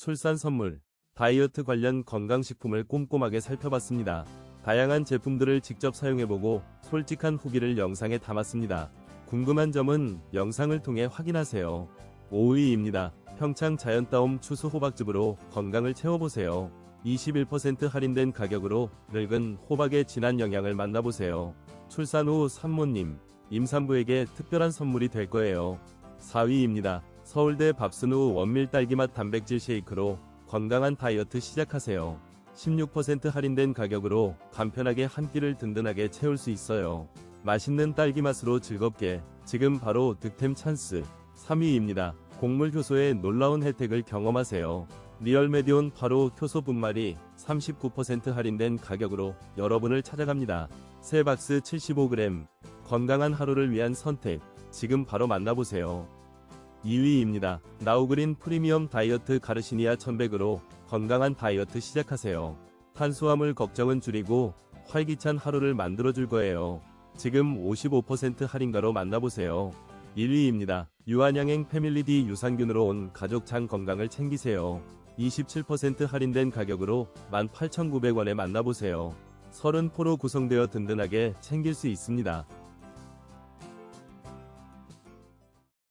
출산 선물, 다이어트 관련 건강식품을 꼼꼼하게 살펴봤습니다. 다양한 제품들을 직접 사용해보고 솔직한 후기를 영상에 담았습니다. 궁금한 점은 영상을 통해 확인하세요. 5위입니다. 평창 자연따옴 추수 호박즙으로 건강을 채워보세요. 21% 할인된 가격으로 늙은 호박의 진한 영양을 만나보세요. 출산 후 산모님, 임산부에게 특별한 선물이 될 거예요. 4위입니다. 서울대 밥순후 원밀 딸기맛 단백질 쉐이크로 건강한 다이어트 시작하세요. 16% 할인된 가격으로 간편하게 한 끼를 든든하게 채울 수 있어요. 맛있는 딸기 맛으로 즐겁게 지금 바로 득템 찬스. 3위입니다. 곡물 효소의 놀라운 혜택을 경험하세요. 리얼메디온 바로 효소 분말이 39% 할인된 가격으로 여러분을 찾아갑니다. 세 박스 75g 건강한 하루를 위한 선택 지금 바로 만나보세요. 2위입니다. 나우그린 프리미엄 다이어트 가르시니아 1100으로 건강한 다이어트 시작하세요. 탄수화물 걱정은 줄이고 활기찬 하루를 만들어줄 거예요. 지금 55% 할인가로 만나보세요. 1위입니다. 유한양행 패밀리디 유산균으로 온 가족 장 건강을 챙기세요. 27% 할인된 가격으로 18,900원에 만나보세요. 30포로 구성되어 든든하게 챙길 수 있습니다.